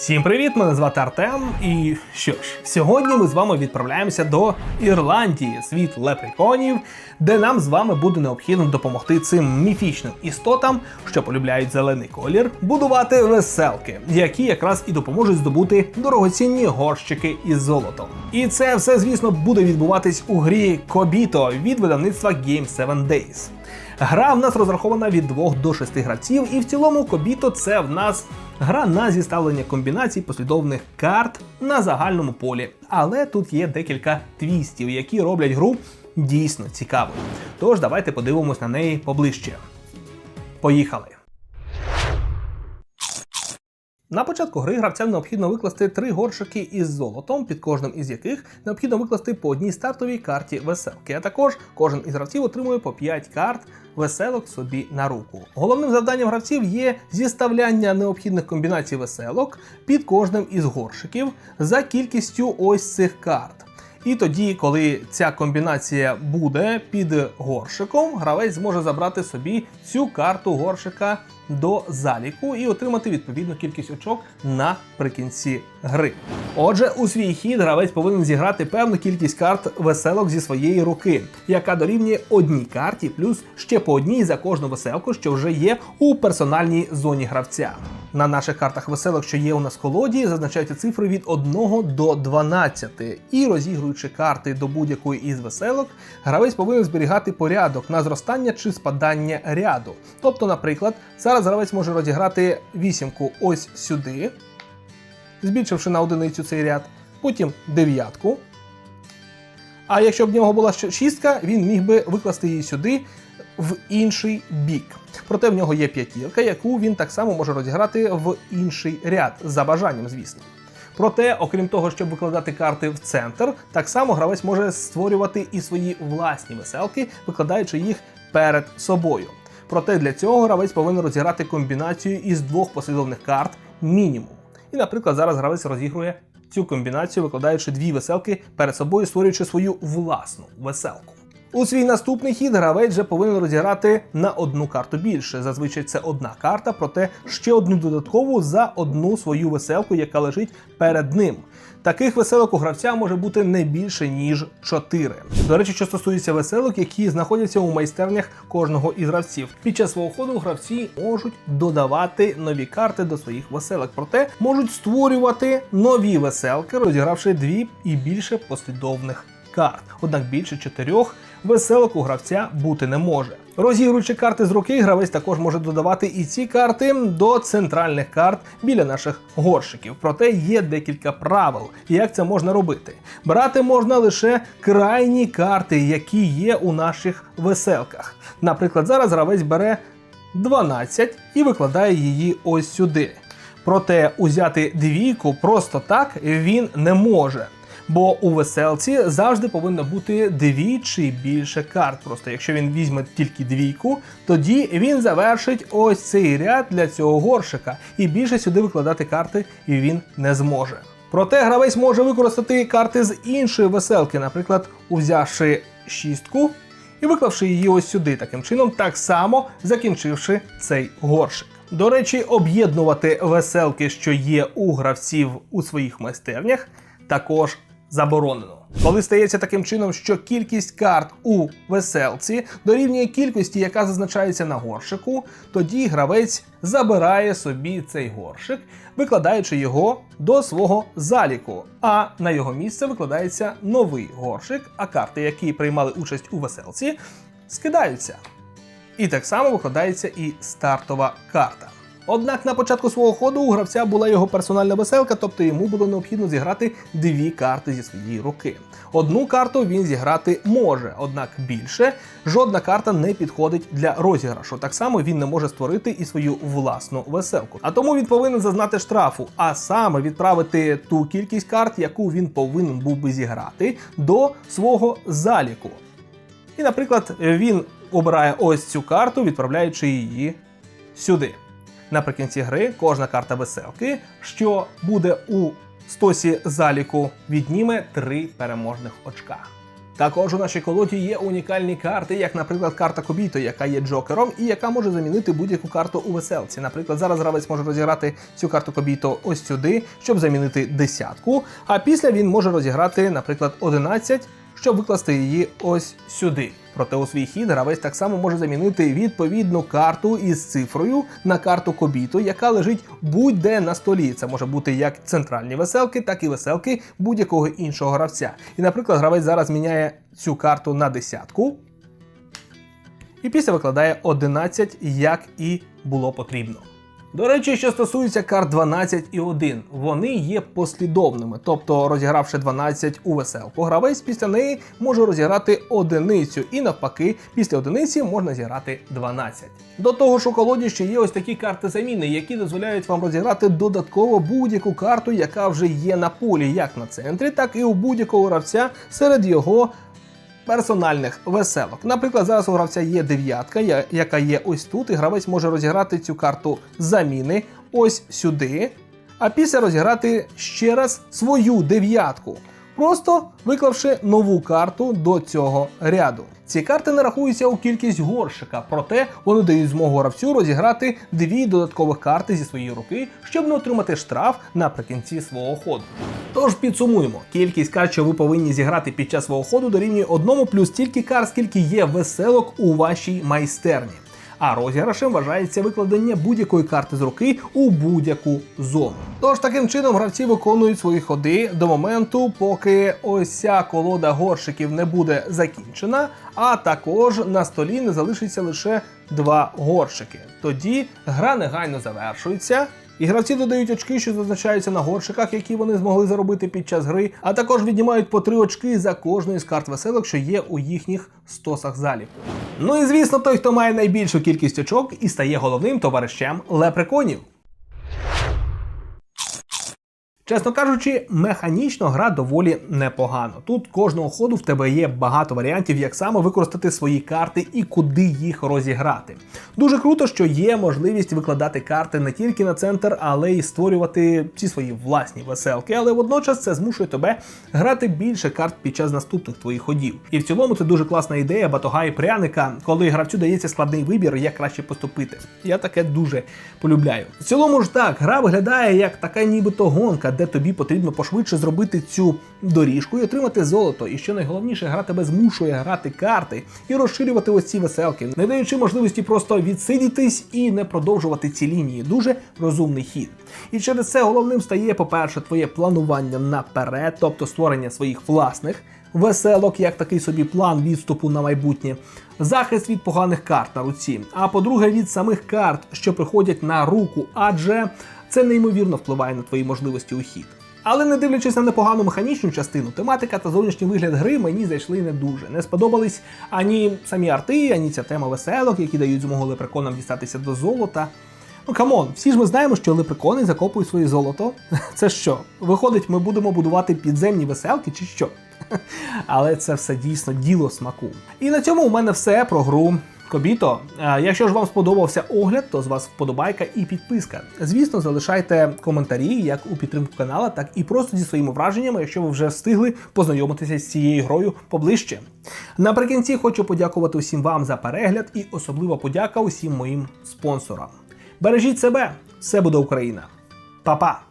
Всім привіт! Мене звати Артем. І що ж, сьогодні ми з вами відправляємося до Ірландії, світ лепреконів, де нам з вами буде необхідно допомогти цим міфічним істотам, що полюбляють зелений колір, будувати веселки, які якраз і допоможуть здобути дорогоцінні горщики із золотом. І це все, звісно, буде відбуватись у грі Кобіто від видавництва Game 7 Days. Гра в нас розрахована від 2 до 6 гравців, і в цілому Кобіто це в нас гра на зіставлення комбінацій послідовних карт на загальному полі. Але тут є декілька твістів, які роблять гру дійсно цікавою. Тож давайте подивимось на неї поближче. Поїхали! На початку гри гравцям необхідно викласти три горшики із золотом, під кожним із яких необхідно викласти по одній стартовій карті веселки. А також кожен із гравців отримує по 5 карт веселок собі на руку. Головним завданням гравців є зіставляння необхідних комбінацій веселок під кожним із горшиків за кількістю ось цих карт. І тоді, коли ця комбінація буде під горшиком, гравець зможе забрати собі цю карту горшика до заліку і отримати відповідну кількість очок наприкінці гри. Отже, у свій хід гравець повинен зіграти певну кількість карт веселок зі своєї руки, яка дорівнює одній карті, плюс ще по одній за кожну веселку, що вже є у персональній зоні гравця. На наших картах веселок, що є у нас в колоді, зазначаються цифри від 1 до 12. І розігруючи карти до будь-якої із веселок, гравець повинен зберігати порядок на зростання чи спадання ряду. Тобто, наприклад, зараз гравець може розіграти вісімку ось сюди, збільшивши на одиницю цей ряд, потім дев'ятку. А якщо б в нього була шістка, він міг би викласти її сюди в інший бік. Проте в нього є п'ятірка, яку він так само може розіграти в інший ряд, за бажанням, звісно. Проте, окрім того, щоб викладати карти в центр, так само гравець може створювати і свої власні веселки, викладаючи їх перед собою. Проте для цього гравець повинен розіграти комбінацію із двох послідовних карт мінімум. І, наприклад, зараз гравець розігрує цю комбінацію, викладаючи дві веселки перед собою, створюючи свою власну веселку. У свій наступний хід гравець вже повинен розіграти на одну карту більше. Зазвичай це одна карта, проте ще одну додаткову за одну свою веселку, яка лежить перед ним. Таких веселок у гравця може бути не більше ніж 4. До речі, що стосується веселок, які знаходяться у майстернях кожного із гравців. Під час свого ходу гравці можуть додавати нові карти до своїх веселок, проте можуть створювати нові веселки, розігравши дві і більше послідовних карт. Однак більше чотирьох веселок у гравця бути не може. Розігруючи карти з руки, гравець також може додавати і ці карти до центральних карт біля наших горшиків. Проте є декілька правил, як це можна робити. Брати можна лише крайні карти, які є у наших веселках. Наприклад, зараз гравець бере 12 і викладає її ось сюди. Проте узяти двійку просто так він не може. Бо у веселці завжди повинно бути дві чи більше карт. Просто якщо він візьме тільки двійку, тоді він завершить ось цей ряд для цього горшика, і більше сюди викладати карти він не зможе. Проте гравець може використати карти з іншої веселки, наприклад, узявши шістку і виклавши її ось сюди, таким чином, так само закінчивши цей горшик. До речі, об'єднувати веселки, що є у гравців у своїх майстернях, також заборонено. Коли стається таким чином, що кількість карт у веселці дорівнює кількості, яка зазначається на горшику, тоді гравець забирає собі цей горшик, викладаючи його до свого заліку. А на його місце викладається новий горшик, а карти, які приймали участь у веселці, скидаються. І так само викладається і стартова карта. Однак на початку свого ходу у гравця була його персональна веселка, тобто йому було необхідно зіграти дві карти зі своєї руки. Одну карту він зіграти може, однак більше жодна карта не підходить для розіграшу. Так само він не може створити і свою власну веселку. А тому він повинен зазнати штрафу, а саме відправити ту кількість карт, яку він повинен був би зіграти, до свого заліку. І, наприклад, він обирає ось цю карту, відправляючи її сюди. Наприкінці гри кожна карта веселки, що буде у стосі заліку, відніме три переможних очка. Також у нашій колоді є унікальні карти, як, наприклад, карта Кобіто, яка є джокером і яка може замінити будь-яку карту у веселці. Наприклад, зараз гравець може розіграти цю карту Кобіто ось сюди, щоб замінити десятку. А після він може розіграти, наприклад, 11, щоб викласти її ось сюди. Проте у свій хід гравець так само може замінити відповідну карту із цифрою на карту кобіту, яка лежить будь-де на столі. Це може бути як центральні веселки, так і веселки будь-якого іншого гравця. І, наприклад, гравець зараз міняє цю карту на десятку. І після викладає 11, як і було потрібно. До речі, що стосується карт 12 і 1, вони є послідовними, тобто розігравши 12 у веселку, гравець після неї може розіграти одиницю, і навпаки, після одиниці можна зіграти 12. До того ж, у колоді ще є ось такі карти заміни, які дозволяють вам розіграти додатково будь-яку карту, яка вже є на полі, як на центрі, так і у будь-якого гравця серед його персональних веселок. Наприклад, зараз у гравця є дев'ятка, яка є ось тут, і гравець може розіграти цю карту заміни ось сюди, а після розіграти ще раз свою дев'ятку. Просто виклавши нову карту до цього ряду. Ці карти не рахуються у кількість горшика, проте вони дають змогу гравцю розіграти дві додаткових карти зі своєї руки, щоб не отримати штраф наприкінці свого ходу. Тож підсумуємо, кількість карт, що ви повинні зіграти під час свого ходу, дорівнює одному плюс стільки карт, скільки є веселок у вашій майстерні. А розіграшем вважається викладення будь-якої карти з руки у будь-яку зону. Тож таким чином гравці виконують свої ходи до моменту, поки ось ця колода горшиків не буде закінчена, а також на столі не залишиться лише два горшики. Тоді гра негайно завершується. І гравці додають очки, що зазначаються на горшиках, які вони змогли заробити під час гри, а також віднімають по три очки за кожної з карт веселок, що є у їхніх стосах заліку. Ну і звісно, той, хто має найбільшу кількість очок і стає головним товаришем лепреконів. Чесно кажучи, механічно гра доволі непогано. Тут кожного ходу в тебе є багато варіантів, як саме використати свої карти і куди їх розіграти. Дуже круто, що є можливість викладати карти не тільки на центр, але й створювати ці свої власні веселки. Але водночас це змушує тебе грати більше карт під час наступних твоїх ходів. І в цілому це дуже класна ідея батога і пряника, коли гравцю дається складний вибір, як краще поступити. Я таке дуже полюбляю. В цілому ж так, гра виглядає як така нібито гонка, де тобі потрібно пошвидше зробити цю доріжку і отримати золото. І що найголовніше, гра тебе змушує грати карти і розширювати ось ці веселки, не даючи можливості просто відсидітись і не продовжувати ці лінії. Дуже розумний хід. І через це головним стає, по-перше, твоє планування наперед, тобто створення своїх власних веселок, як такий собі план відступу на майбутнє, захист від поганих карт на руці. А по-друге, від самих карт, що приходять на руку, адже це неймовірно впливає на твої можливості у хід. Але не дивлячись на непогану механічну частину, тематика та зовнішній вигляд гри мені зайшли не дуже. Не сподобались ані самі арти, ані ця тема веселок, які дають змогу лепреконам дістатися до золота. Ну камон, всі ж ми знаємо, що лепрекони закопують своє золото. Це що? Виходить, ми будемо будувати підземні веселки чи що? Але це все дійсно діло смаку. І на цьому у мене все про гру. Кобіто, якщо ж вам сподобався огляд, то з вас вподобайка і підписка. Звісно, залишайте коментарі як у підтримку канала, так і просто зі своїми враженнями, якщо ви вже встигли познайомитися з цією грою поближче. Наприкінці хочу подякувати усім вам за перегляд і особливо подяка усім моїм спонсорам. Бережіть себе, все буде Україна. Па-па!